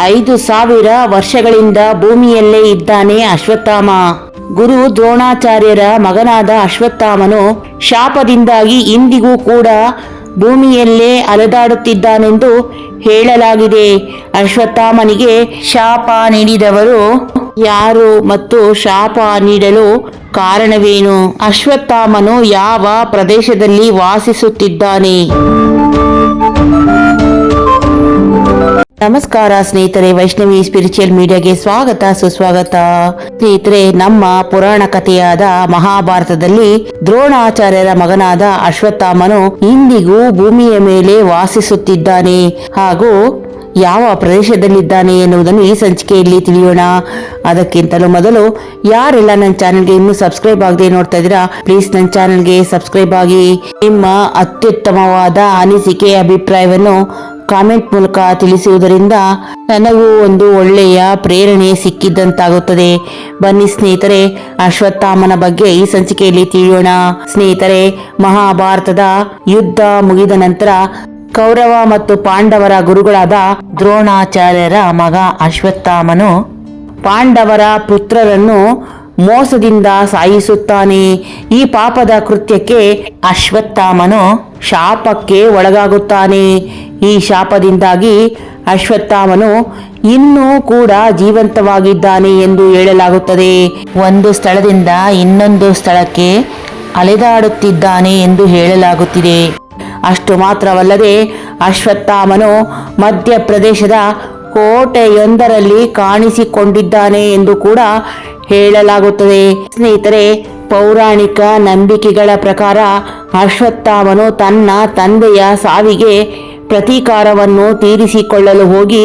ಐದು ಸಾವಿರ ವರ್ಷಗಳಿಂದ ಭೂಮಿಯಲ್ಲೇ ಇದ್ದಾನೆ ಅಶ್ವತ್ಥಾಮ. ಗುರು ದ್ರೋಣಾಚಾರ್ಯರ ಮಗನಾದ ಅಶ್ವತ್ಥಾಮನು ಶಾಪದಿಂದಾಗಿ ಇಂದಿಗೂ ಕೂಡ ಭೂಮಿಯಲ್ಲೇ ಅಲೆದಾಡುತ್ತಿದ್ದಾನೆಂದು ಹೇಳಲಾಗಿದೆ. ಅಶ್ವತ್ಥಾಮನಿಗೆ ಶಾಪ ನೀಡಿದವರು ಯಾರು ಮತ್ತು ಶಾಪ ನೀಡಲು ಕಾರಣವೇನು? ಅಶ್ವತ್ಥಾಮನು ಯಾವ ಪ್ರದೇಶದಲ್ಲಿ ವಾಸಿಸುತ್ತಿದ್ದಾನೆ? ನಮಸ್ಕಾರ ಸ್ನೇಹಿತರೆ, ವೈಷ್ಣವಿ ಸ್ಪಿರಿಚುವಲ್ ಮೀಡಿಯಾಗೆ ಸ್ವಾಗತ, ಸುಸ್ವಾಗತ. ಸ್ನೇಹಿತರೆ, ನಮ್ಮ ಪುರಾಣ ಕಥೆಯಾದ ಮಹಾಭಾರತದಲ್ಲಿ ದ್ರೋಣಾಚಾರ್ಯರ ಮಗನಾದ ಅಶ್ವತ್ಥಾಮನು ಇಂದಿಗೂ ಭೂಮಿಯ ಮೇಲೆ ವಾಸಿಸುತ್ತಿದ್ದಾನೆ ಹಾಗೂ ಯಾವ ಪ್ರದೇಶದಲ್ಲಿದ್ದಾನೆ ಎನ್ನುವುದನ್ನು ಈ ಸಂಚಿಕೆಯಲ್ಲಿ ತಿಳಿಯೋಣ. ಅದಕ್ಕಿಂತಲೂ ಮೊದಲು ಯಾರೆಲ್ಲ ನನ್ನ ಚಾನೆಲ್ಗೆ ಇನ್ನೂ ಸಬ್ಸ್ಕ್ರೈಬ್ ಆಗದೆ ನೋಡ್ತಾ ಇದ್ದೀರಾ ಪ್ಲೀಸ್ ನನ್ನ ಚಾನೆಲ್ಗೆ ಸಬ್ಸ್ಕ್ರೈಬ್ ಆಗಿ. ನಿಮ್ಮ ಅತ್ಯುತ್ತಮವಾದ ಅನಿಸಿಕೆ, ಅಭಿಪ್ರಾಯವನ್ನು ಕಾಮೆಂಟ್ ಮೂಲಕ ತಿಳಿಸುವುದರಿಂದ ನನಗೂ ಒಂದು ಒಳ್ಳೆಯ ಪ್ರೇರಣೆ ಸಿಕ್ಕಿದ್ದಂತಾಗುತ್ತದೆ ಬನ್ನಿ ಸ್ನೇಹಿತರೆ, ಅಶ್ವತ್ಥಾಮನ ಬಗ್ಗೆ ಈ ಸಂಚಿಕೆಯಲ್ಲಿ ತಿಳಿಯೋಣ. ಸ್ನೇಹಿತರೆ, ಮಹಾಭಾರತದ ಯುದ್ಧ ಮುಗಿದ ನಂತರ ಕೌರವ ಮತ್ತು ಪಾಂಡವರ ಗುರುಗಳಾದ ದ್ರೋಣಾಚಾರ್ಯರ ಮಗ ಅಶ್ವತ್ಥಾಮನು ಪಾಂಡವರ ಪುತ್ರರನ್ನು ಮೋಸದಿಂದ ಸಾಯಿಸುತ್ತಾನೆ. ಈ ಪಾಪದ ಕೃತ್ಯಕ್ಕೆ ಅಶ್ವತ್ಥಾಮನು ಶಾಪಕ್ಕೆ ಒಳಗಾಗುತ್ತಾನೆ. ಈ ಶಾಪದಿಂದಾಗಿ ಅಶ್ವತ್ಥಾಮನು ಇನ್ನೂ ಕೂಡ ಜೀವಂತವಾಗಿದ್ದಾನೆ ಎಂದು ಹೇಳಲಾಗುತ್ತದೆ. ಒಂದು ಸ್ಥಳದಿಂದ ಇನ್ನೊಂದು ಸ್ಥಳಕ್ಕೆ ಅಲೆದಾಡುತ್ತಿದ್ದಾನೆ ಎಂದು ಹೇಳಲಾಗುತ್ತಿದೆ. ಅಷ್ಟು ಮಾತ್ರವಲ್ಲದೆ ಅಶ್ವತ್ಥಾಮನು ಮಧ್ಯಪ್ರದೇಶದ ಕೋಟೆಯೊಂದರಲ್ಲಿ ಕಾಣಿಸಿಕೊಂಡಿದ್ದಾನೆ ಎಂದು ಕೂಡ ಹೇಳಲಾಗುತ್ತದೆ. ಸ್ನೇಹಿತರೆ, ಪೌರಾಣಿಕ ನಂಬಿಕೆಗಳ ಪ್ರಕಾರ ಅಶ್ವತ್ಥಾಮನು ತನ್ನ ತಂದೆಯ ಸಾವಿಗೆ ಪ್ರತೀಕಾರವನ್ನು ತೀರಿಸಿಕೊಳ್ಳಲು ಹೋಗಿ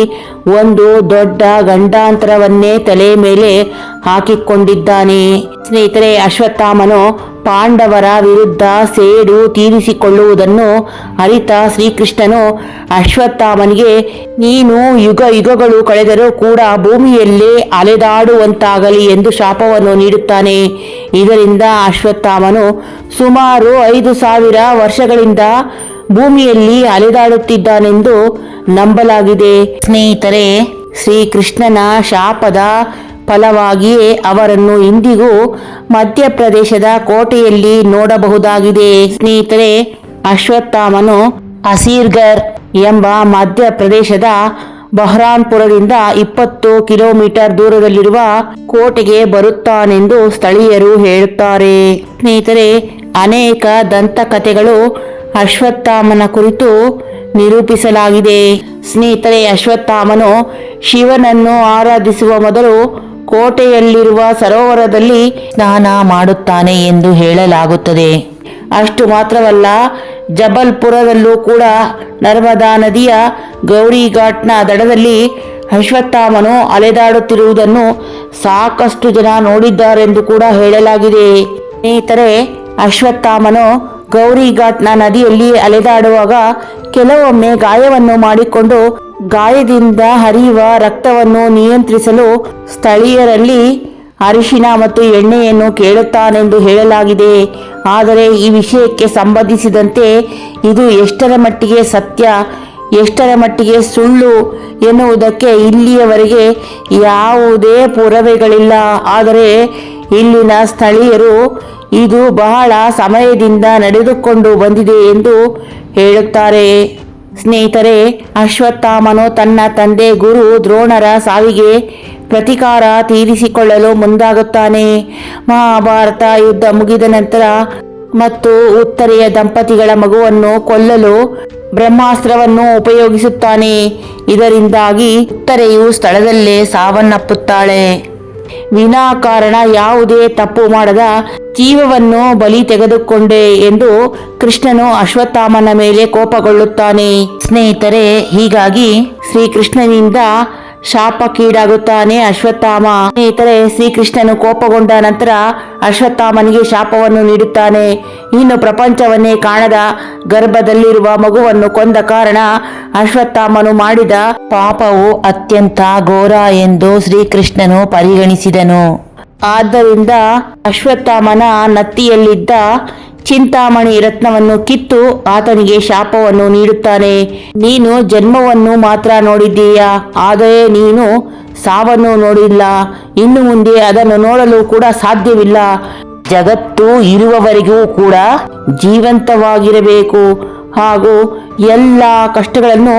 ಒಂದು ದೊಡ್ಡ ಗಂಡಾಂತರವನ್ನೇ ತಲೆ ಮೇಲೆ ಹಾಕಿಕೊಂಡಿದ್ದಾನೆ. ಸ್ನೇಹಿತರೆ, ಅಶ್ವತ್ಥಾಮನು ಪಾಂಡವರ ವಿರುದ್ಧ ಸೇಡು ತೀರಿಸಿಕೊಳ್ಳುವುದನ್ನು ಅರಿತ ಶ್ರೀಕೃಷ್ಣನು ಅಶ್ವತ್ಥಾಮನಿಗೆ, ನೀನು ಯುಗ ಯುಗಗಳು ಕಳೆದರೂ ಕೂಡ ಭೂಮಿಯಲ್ಲೇ ಅಲೆದಾಡುವಂತಾಗಲಿ ಎಂದು ಶಾಪವನ್ನು ನೀಡುತ್ತಾನೆ. ಇದರಿಂದ ಅಶ್ವತ್ಥಾಮನು ಸುಮಾರು ಐದು ಸಾವಿರ ವರ್ಷಗಳಿಂದ ಭೂಮಿಯಲ್ಲಿ ಅಲೆದಾಡುತ್ತಿದ್ದಾನೆಂದು ನಂಬಲಾಗಿದೆ. ಸ್ನೇಹಿತರೆ, ಶ್ರೀಕೃಷ್ಣನ ಶಾಪದ ಫಲವಾಗಿಯೇ ಅವರನ್ನು ಇಂದಿಗೂ ಮಧ್ಯಪ್ರದೇಶದ ಕೋಟೆಯಲ್ಲಿ ನೋಡಬಹುದಾಗಿದೆ. ಸ್ನೇಹಿತರೆ, ಅಶ್ವತ್ಥಾಮನು ಅಸೀರ್ಗರ್ ಎಂಬ ಮಧ್ಯಪ್ರದೇಶದ ಬಹ್ರಾನ್ಪುರದಿಂದ ಇಪ್ಪತ್ತು ಕಿಲೋಮೀಟರ್ ದೂರದಲ್ಲಿರುವ ಕೋಟೆಗೆ ಬರುತ್ತಾನೆಂದು ಸ್ಥಳೀಯರು ಹೇಳುತ್ತಾರೆ. ಸ್ನೇಹಿತರೆ, ಅನೇಕ ದಂತಕಥೆಗಳು ಅಶ್ವತ್ಥಾಮನ ಕುರಿತು ನಿರೂಪಿಸಲಾಗಿದೆ. ಸ್ನೇಹಿತರೆ, ಅಶ್ವತ್ಥಾಮನು ಶಿವನನ್ನು ಆರಾಧಿಸುವ ಮೊದಲು ಕೋಟೆಯಲ್ಲಿರುವ ಸರೋವರದಲ್ಲಿ ಸ್ನಾನ ಮಾಡುತ್ತಾನೆ ಎಂದು ಹೇಳಲಾಗುತ್ತದೆ. ಅಷ್ಟು ಮಾತ್ರವಲ್ಲ, ಜಬಲ್ಪುರದಲ್ಲೂ ಕೂಡ ನರ್ಮದಾ ನದಿಯ ಗೌರಿ ಘಾಟ್ನ ದಡದಲ್ಲಿ ಅಶ್ವತ್ಥಾಮನು ಅಲೆದಾಡುತ್ತಿರುವುದನ್ನು ಸಾಕಷ್ಟು ಜನ ನೋಡಿದ್ದಾರೆಂದು ಕೂಡ ಹೇಳಲಾಗಿದೆ. ಸ್ನೇಹಿತರೆ, ಅಶ್ವತ್ಥಾಮನು ಗೌರಿ ಘಾಟ್ನ ನದಿಯಲ್ಲಿ ಅಲೆದಾಡುವಾಗ ಕೆಲವೊಮ್ಮೆ ಗಾಯವನ್ನು ಮಾಡಿಕೊಂಡು ಗಾಯದಿಂದ ಹರಿಯುವ ರಕ್ತವನ್ನು ನಿಯಂತ್ರಿಸಲು ಸ್ಥಳೀಯರಲ್ಲಿ ಅರಿಶಿನ ಮತ್ತು ಎಣ್ಣೆಯನ್ನು ಕೇಳುತ್ತಾನೆಂದು ಹೇಳಲಾಗಿದೆ. ಆದರೆ ಈ ವಿಷಯಕ್ಕೆ ಸಂಬಂಧಿಸಿದಂತೆ ಇದು ಎಷ್ಟರ ಮಟ್ಟಿಗೆ ಸತ್ಯ, ಎಷ್ಟರ ಮಟ್ಟಿಗೆ ಸುಳ್ಳು ಎನ್ನುವುದಕ್ಕೆ ಇಲ್ಲಿಯವರೆಗೆ ಯಾವುದೇ ಪುರಾವೆಗಳಿಲ್ಲ. ಆದರೆ ಇಲ್ಲಿನ ಸ್ಥಳೀಯರು ಇದು ಬಹಳ ಸಮಯದಿಂದ ನಡೆದುಕೊಂಡು ಬಂದಿದೆ ಎಂದು ಹೇಳುತ್ತಾರೆ. ಸ್ನೇಹಿತರೆ, ಅಶ್ವತ್ಥಾಮನು ತನ್ನ ತಂದೆ ಗುರು ದ್ರೋಣರ ಸಾವಿಗೆ ಪ್ರತಿಕಾರ ತೀರಿಸಿಕೊಳ್ಳಲು ಮುಂದಾಗುತ್ತಾನೆ. ಮಹಾಭಾರತ ಯುದ್ಧ ಮುಗಿದ ನಂತರ ಮತ್ತು ಉತ್ತರೆಯ ದಂಪತಿಗಳ ಮಗುವನ್ನು ಕೊಲ್ಲಲು ಬ್ರಹ್ಮಾಸ್ತ್ರವನ್ನು ಉಪಯೋಗಿಸುತ್ತಾನೆ. ಇದರಿಂದಾಗಿ ಉತ್ತರೆಯು ಸ್ಥಳದಲ್ಲೇ ಸಾವನ್ನಪ್ಪುತ್ತಾಳೆ. ವಿನಾಕಾರಣ ಯಾವುದೇ ತಪ್ಪು ಮಾಡದ ಜೀವವನ್ನು ಬಲಿ ತೆಗೆದುಕೊಂಡೆ ಎಂದು ಕೃಷ್ಣನು ಅಶ್ವತ್ಥಾಮನ ಮೇಲೆ ಕೋಪಗೊಳ್ಳುತ್ತಾನೆ. ಸ್ನೇಹಿತರೆ, ಹೀಗಾಗಿ ಶ್ರೀಕೃಷ್ಣನಿಂದ ಶಾಪಕ್ಕೀಡಾಗುತ್ತಾನೆ ಅಶ್ವತ್ಥಾಮ. ಸ್ನೇಹಿತರೆ, ಶ್ರೀಕೃಷ್ಣನು ಕೋಪಗೊಂಡ ನಂತರ ಅಶ್ವತ್ಥಾಮನಿಗೆ ಶಾಪವನ್ನು ನೀಡುತ್ತಾನೆ. ಇನ್ನು ಪ್ರಪಂಚವನ್ನೇ ಕಾಣದ ಗರ್ಭದಲ್ಲಿರುವ ಮಗುವನ್ನು ಕೊಂದ ಕಾರಣ ಅಶ್ವತ್ಥಾಮನು ಮಾಡಿದ ಪಾಪವು ಅತ್ಯಂತ ಘೋರ ಎಂದು ಶ್ರೀಕೃಷ್ಣನು ಪರಿಗಣಿಸಿದನು. ಆದ್ದರಿಂದ ಅಶ್ವತ್ಥಾಮನ ನತ್ತಿಯಲ್ಲಿದ್ದ ಚಿಂತಾಮಣಿ ರತ್ನವನ್ನು ಕಿತ್ತು ಆತನಿಗೆ ಶಾಪವನ್ನು ನೀಡುತ್ತಾನೆ. ನೀನು ಜನ್ಮವನ್ನು ಮಾತ್ರ ನೋಡಿದ್ದೀಯಾ, ಆದರೆ ನೀನು ಸಾವನ್ನು ನೋಡಿಲ್ಲ. ಇನ್ನು ಮುಂದೆ ಅದನ್ನು ನೋಡಲು ಕೂಡ ಸಾಧ್ಯವಿಲ್ಲ. ಜಗತ್ತು ಇರುವವರೆಗೂ ಕೂಡ ಜೀವಂತವಾಗಿರಬೇಕು. ಹಾಗೂ ಎಲ್ಲ ಕಷ್ಟಗಳನ್ನು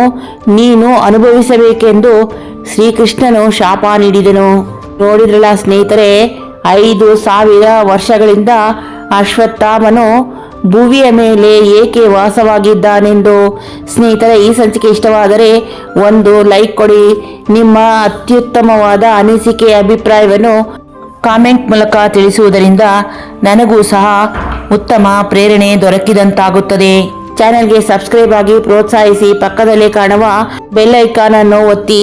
ನೀನು ಅನುಭವಿಸಬೇಕೆಂದು ಶ್ರೀಕೃಷ್ಣನು ಶಾಪ ನೀಡಿದನು. ನೋಡಿದ್ರಲ್ಲ ಸ್ನೇಹಿತರೆ, ಐದು ಸಾವಿರ ವರ್ಷಗಳಿಂದ ಅಶ್ವತ್ಥಾಮನು ಭುವಿಯ ಮೇಲೆ ಏಕೆ ವಾಸವಾಗಿದ್ದಾನೆಂದು ಸ್ನೇಹಿತರೆ, ಈ ಸಂಚಿಕೆ ಇಷ್ಟವಾದರೆ ಒಂದು ಲೈಕ್ ಕೊಡಿ. ನಿಮ್ಮ ಅತ್ಯುತ್ತಮವಾದ ಅನಿಸಿಕೆ ಅಭಿಪ್ರಾಯವನ್ನು ಕಾಮೆಂಟ್ ಮೂಲಕ ತಿಳಿಸುವುದರಿಂದ ನನಗೂ ಸಹ ಉತ್ತಮ ಪ್ರೇರಣೆ ದೊರಕಿದಂತಾಗುತ್ತದೆ. ಚಾನೆಲ್ಗೆ ಸಬ್ಸ್ಕ್ರೈಬ್ ಆಗಿ ಪ್ರೋತ್ಸಾಹಿಸಿ ಪಕ್ಕದಲ್ಲೇ ಕಾಣುವ ಬೆಲ್ ಐಕಾನ್ ಅನ್ನು ಒತ್ತಿ.